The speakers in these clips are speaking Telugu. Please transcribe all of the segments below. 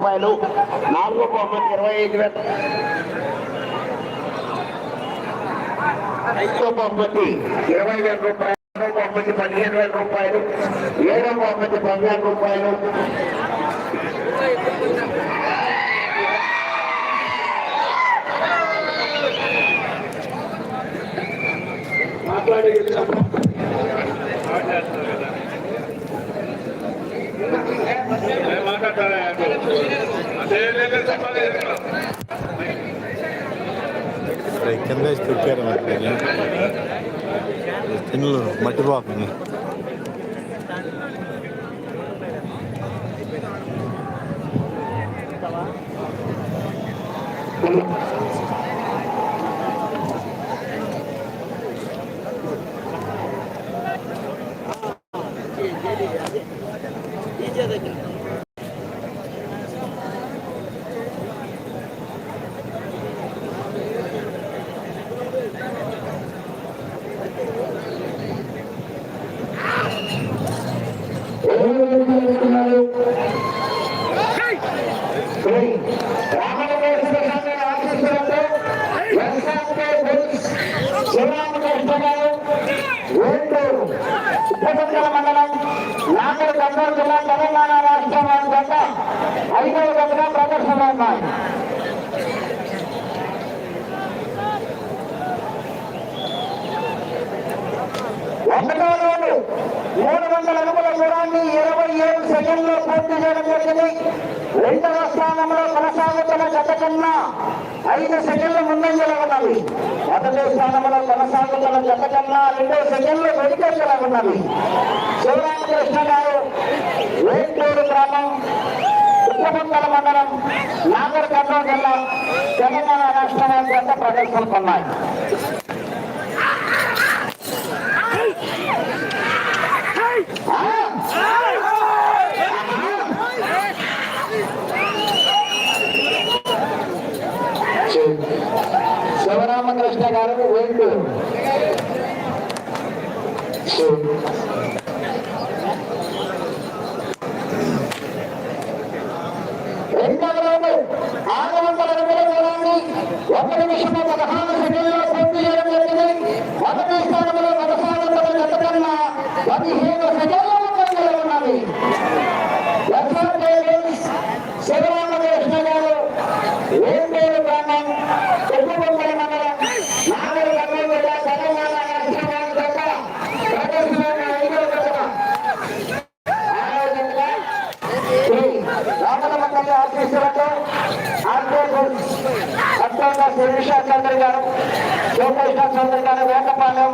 రూపాయలు. నాలుగో బహుమతి ఇరవై ఐదు వేల. ఐదో బహుమతి ఇరవై వేల రూపాయలు. ఆరో బహుమతి పదిహేను వేల రూపాయలు. ఏడో బహుమతి పదివేల రూపాయలు. కింద వేసి తొక్కారు తిన్నులు మట్టి కర్నూలు జిల్లా తెలంగాణ రాష్ట్రం వారి ఐదవ గంటగా ప్రదర్శన ఉన్నాయి ఒకటో రోజు మూడు వందల అడుగుల దూరాన్ని ఇరవై ఏడు సెకండ్లో పూర్తి చేయడం జరిగింది. రెండవ స్థానంలో కొనసాగుతున్న గత కన్నా ఐదు సెకండ్ల ముందంజలో ఉన్నవి. మొదటి స్థానంలో కొనసాగుతున్న జత కన్నా రెండు సెకండ్లు వెనుకంజలో ఉన్నవి శివరామకృష్ణ గారు వేట్లూరు గ్రామం ఉత్తమంగళ మండలం నాగర్ కర్నూలు జిల్లా తెలంగాణ రాష్ట్రం జత ప్రదర్శనకున్నాయి you. గారు వేండు రెండవ రోజు ఆరు వందల అడుగుల దూరాన్ని ఒక నిమిషం పదహారు సెకండ్లో పూర్తి చేయడం జరిగింది. మొదటి స్థానంలో కొనసాగుతున్న జత కన్నా పదిహేను సెకండ్ల ముందంజలో ఉన్నది శివరామకృష్ణ గారు వేండేరు గ్రామం ఉప్పుబొమ్మల మండలం నాగరి కర్నూలు జిల్లా తెలంగాణ రాష్ట్రం జత ప్రదర్శన ఐదో జత ఆరోగ్యంగా శ్రీ రామలమండలి ఆశీస్సులతో ఆర్కేపూర్ అత్యంత శిరీష చంద్ర గారు చంద్ర గారు వేటపాలెం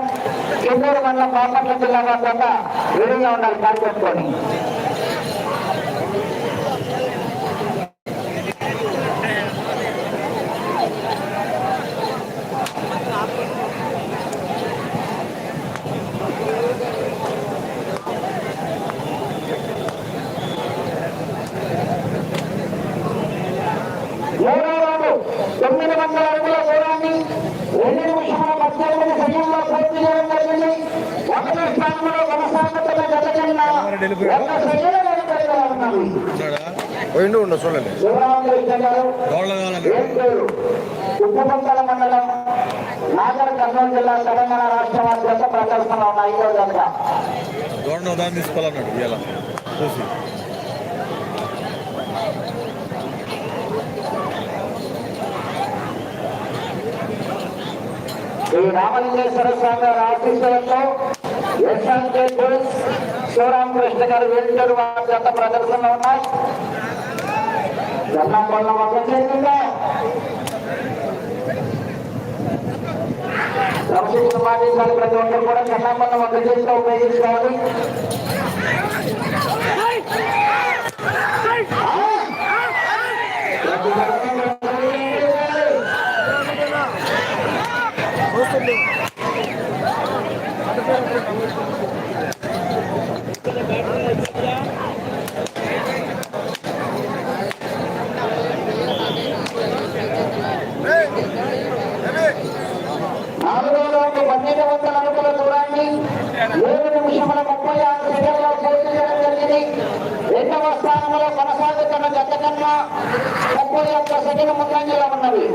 కిందూరు మండలం బాపట్ల జిల్లా వారి జత విడిగా ఉండాలి. కార్యక్రమం మూడో రోజు తొమ్మిది వందల అడుగుల దూరాన్ని రెండు నిమిషముల పద్దెనిమిది సెకండ్లో పూర్తి చేయడం జరిగింది ఒకటి స్థానంలో కొనసాగుతున్న జత కన్నా ఒక సెకండ్ వెనుకగా ఉన్నది పోయిండు ఉండు చూడండి శివరామకృష్ణ మండలం నాగర్ కర్నూలు జిల్లా తెలంగాణ రాష్ట్ర వారి జత ప్రదర్శన ఉన్న ఐదో జత దూరం దాన్ని తీసుకోవాలన్నాడు ఇలా చూసి ఈ రామలింగేశ్వర స్వామి ఆశీస్సులతో ఎస్ఎంకే పోలీస్ శివరామకృష్ణ గారు వెళ్తారు వారి గత ప్రదర్శనలో ఉన్నాయి జన్మకొండ వల్ల చేసిందా క్రమశిక్షణ పాటించాలి ప్రతి ఒక్కరు కూడా జన్మకొండ మొత్తం చేస్తూ ఉపయోగించుకోవాలి Thank you నాలుగో రోజు పన్నెండు వందల అడుగుల దూరాన్ని ఏడు నిమిషముల ముప్పై ఆరు సెకండ్ల స్థానంలో కొనసాగుతున్న జత కన్నా ముప్పై ఒక్క సెకండ్ ముందంజలో ఉన్నది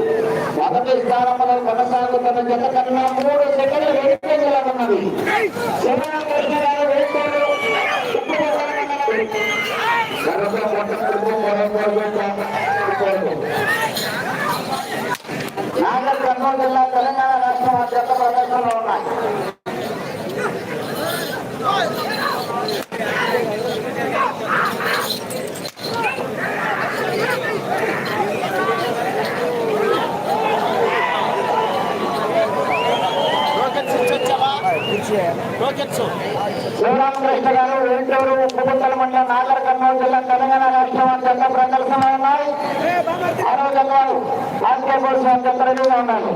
మొదటి స్థానంలో కొనసాగుతున్న జత కన్నా మూడు సెకండ్లు వెనుకంజలో ఉన్నది శివరామకృష్ణ గారు వేస్తారు నాగర్ కర్నూలు జిల్లా తెలంగాణ రాష్ట్రం జత ప్రదర్శనలో ఉన్నాయి శివరామకృష్ణ గారు వేటూరు ఉప్పుగుంతల మండలం నాగర్ కర్నూలు జిల్లా తెలంగాణ రాష్ట్రం జత ప్రదర్శనలో ఉన్నాయి ఆరో జతవారు బాస్కెట్బాల్ జత రెడీగా ఉన్నారు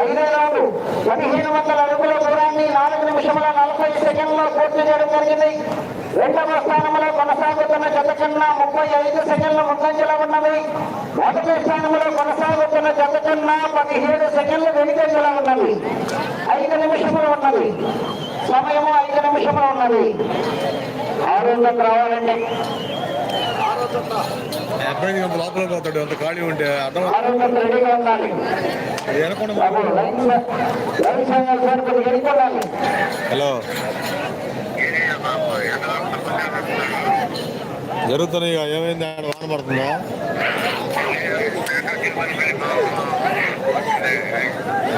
ఐదో రౌండ్ పదిహేను వందల అడుగుల దూరాన్ని నాలుగు నిమిషముల నలభై సెకండ్లో పూర్తి చేయడం జరిగింది. రెండవ స్థానంలో కొనసాగుతున్న జత కన్నా ముప్పై ఐదు సెకండ్ల ముందంజలో ఉన్నది. మొదటి స్థానంలో కొనసాగుతున్న జత కన్నా పదిహేడు సెకండ్లు వెనుకంజలో ఉన్నది. ఐదు నిమిషములు ఉన్నది. సమయము ఐదు నిమిషములు ఉన్నది. ఆరోగ్యం రావాలండి. అబ్బాయి అంత లోపల పోతాడు. అంత ఖాళీ ఉంటే అర్థం ఆరోగ్యం జరుగుతున్నాయి ఏమైంది? ఆడ వాన పడుతుందా?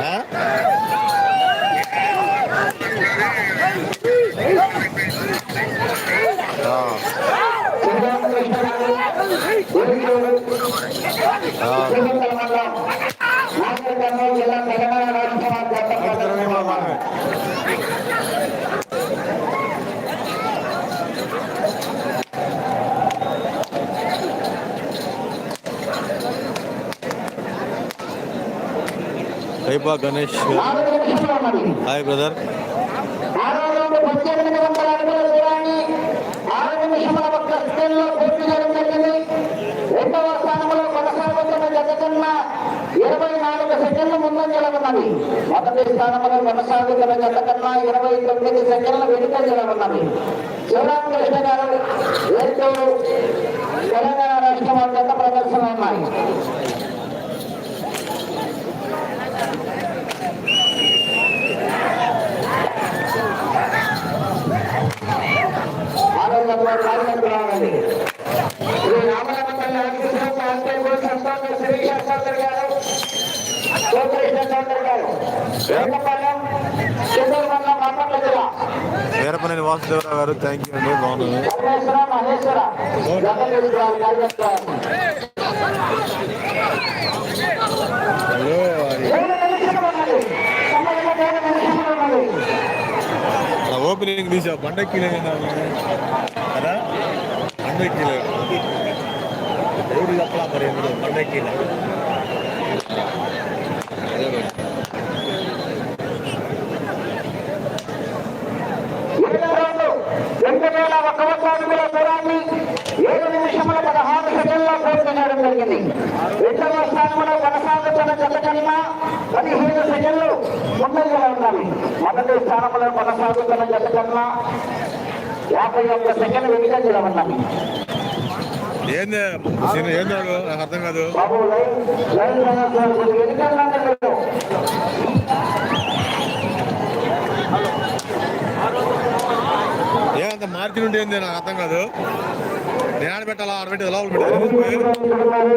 ఆ? ఆ, శ్రీరామకృష్ణ గారు గుంటూరు ఆ. శ్రీమంతల మండలం నాగర్ కర్నూలు జిల్లా తెలంగాణ రాష్ట్ర జత ప్రదర్శనలో ఉన్నారు. అయిపో గణేష్ నాలుగు నిమిషంలో ఉన్నది హాయ్ బ్రదర్ ఆరో రౌండ్ పద్దెనిమిది వందల అడుగుల దూరాన్ని ఆరు నిమిషముల ఒక్క స్కేల్లో పూర్తి చేయడం జరిగింది రెండవ స్థానంలో గణేష్. హాయ్ బ్రదర్ ఇరవై నాలుగు సెకండ్ల ముందంజలో ఉన్నది మొదటి స్థానంలో కొనసాగుతున్న జత ఇరవై తొమ్మిది సెకండ్ల వెనుక ఉన్నది శివరామకృష్ణ గారు ఎంతో తెలంగాణ రాష్ట్రం జత ప్రదర్శన ఉన్నాయి వీరపనేని వాసుదేవరావు గారు థ్యాంక్ యూ అండి బాగున్నాను పరమేశ్వర మహేశ్వర జగన్ గారు కార్యక్రమం హలో ఓపెనింగ్ తీసా బండెక్కిలే కదా? బండెక్కిలే ఎవరు చెప్పలా మరి ఎందుకు? బండెక్కిలే ఏడో రౌండ్ రెండు వేల ఒక్క వంద అడుగుల దూరాన్ని ఏడు నిమిషముల పదహారు సెకండ్లో పూర్తి చేయడం జరిగింది. రెండవ స్థానంలో కొనసాగుతున్న జత కన్నా పదిహేను సెకండ్లు ముందంజలో ఉండాలి మొదటి స్థానంలో కొనసాగుతున్న జత కన్నా యాభై ఒక్క సెకండ్ వెనుకంజలో ఏంది అర్థం కాదు ఏమంత మార్జిన్ ఉంటే ఏంది నాకు అర్థం కాదు నేను పెట్టాలా పెట్టి లోపల పెట్టాలి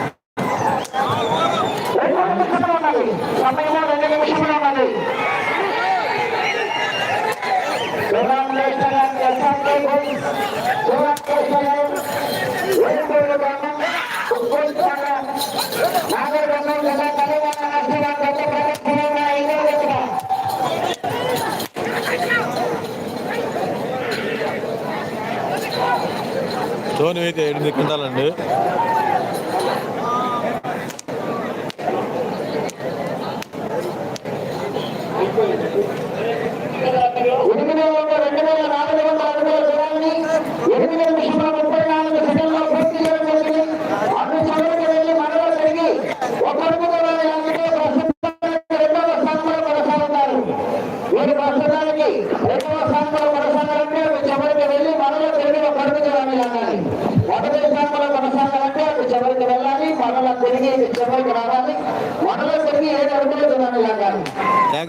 రెండు నిమిషములు ఉన్నది సమయము రెండు నిమిషములు ఉన్నది శివరామకృష్ణ గారు ఎస్ఆర్కే పోయి శివరామకృష్ణ గారు వేణుగోడు గ్రామం ఉప్పొంచుకొండ నాగరికర్ణం జిల్లా తెలంగాణ రాష్ట్ర గత ప్రదర్శన ఐదో విడత. సోని అయితే ఎనిమిది క్వింటాలండి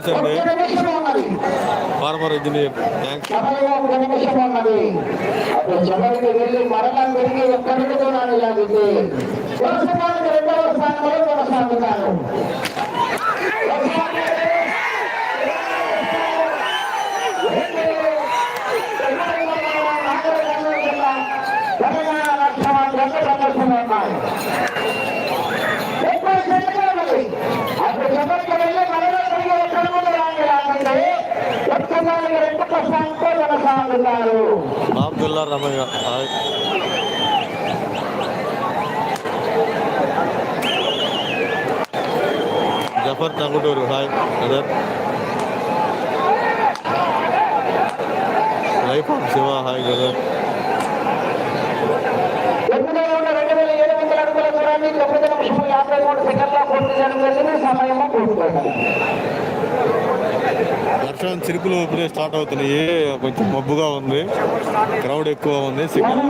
థ్యాంక్స్ అండి ఫార్మర్ ఇంజనీర్ థ్యాంక్స్ కొనసాగుతున్నారు Abdullah Ramaiah Zafar Tanguturu hi brother. Life of Shiva hi brother. సమయము పూర్తి వర్షం చిరుకులు ఇప్పుడే స్టార్ట్ అవుతున్నాయి. కొంచెం మబ్బుగా ఉంది. క్రౌడ్ ఎక్కువ ఉంది. సిగ్నల్